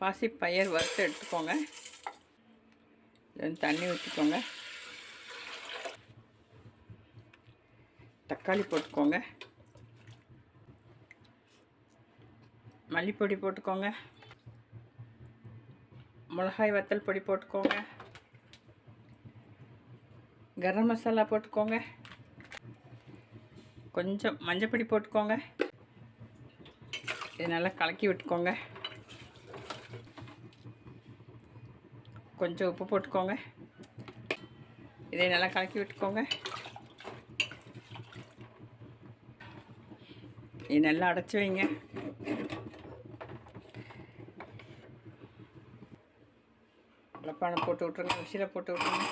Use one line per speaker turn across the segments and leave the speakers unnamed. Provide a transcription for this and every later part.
பாசி பயிர் வறுத்து எடுத்துக்கோங்க. தண்ணி ஊற்றிக்கோங்க தக்காளி போட்டுக்கோங்க. மல்லிப்பொடி போட்டுக்கோங்க. மிளகாய் வத்தல் பொடி போட்டுக்கோங்க. கரம் மசாலா போட்டுக்கோங்க. கொஞ்சம் மஞ்சப்பொடி போட்டுக்கோங்க. இது நல்லா கலக்கி விட்டுக்கோங்க. கொஞ்சம் உப்பு போட்டுக்கோங்க. இதை நல்லா கலக்கி விட்டுக்கோங்க. இது நல்லா அடைச்சி வைங்க. வளப்பானை போட்டு விட்ருங்க மிக்சியில் போட்டு விட்ருங்க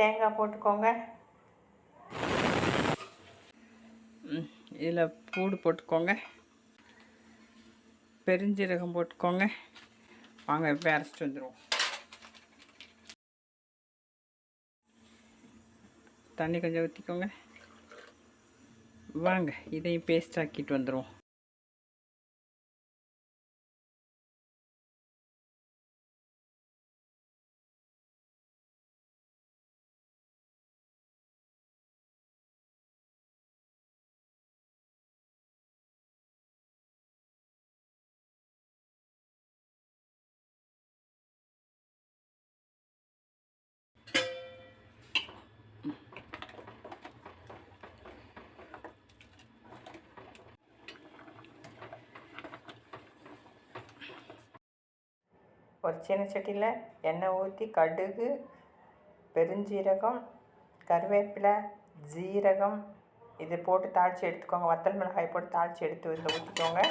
தேங்காய் போட்டுக்கோங்க. இதில் பூடு போட்டுக்கோங்க. பெருஞ்சீரகம் போட்டுக்கோங்க. வாங்க இப்போ அரைச்சிட்டு வந்துடுவோம் தண்ணி கொஞ்சம் ஊற்றிக்கோங்க வாங்க இதையும் பேஸ்ட் ஆக்கிட்டு வந்துடுவோம் ஒரு சின்ன சட்டியில் எண்ணெய் ஊற்றி கடுகு பெருஞ்சீரகம் கருவேப்பிலை ஜீரகம் இது போட்டு தாளித்து எடுத்துக்கோங்க. வத்தல் மிளகாய் போட்டு தாளித்து எடுத்து இதில் ஊற்றிக்கோங்க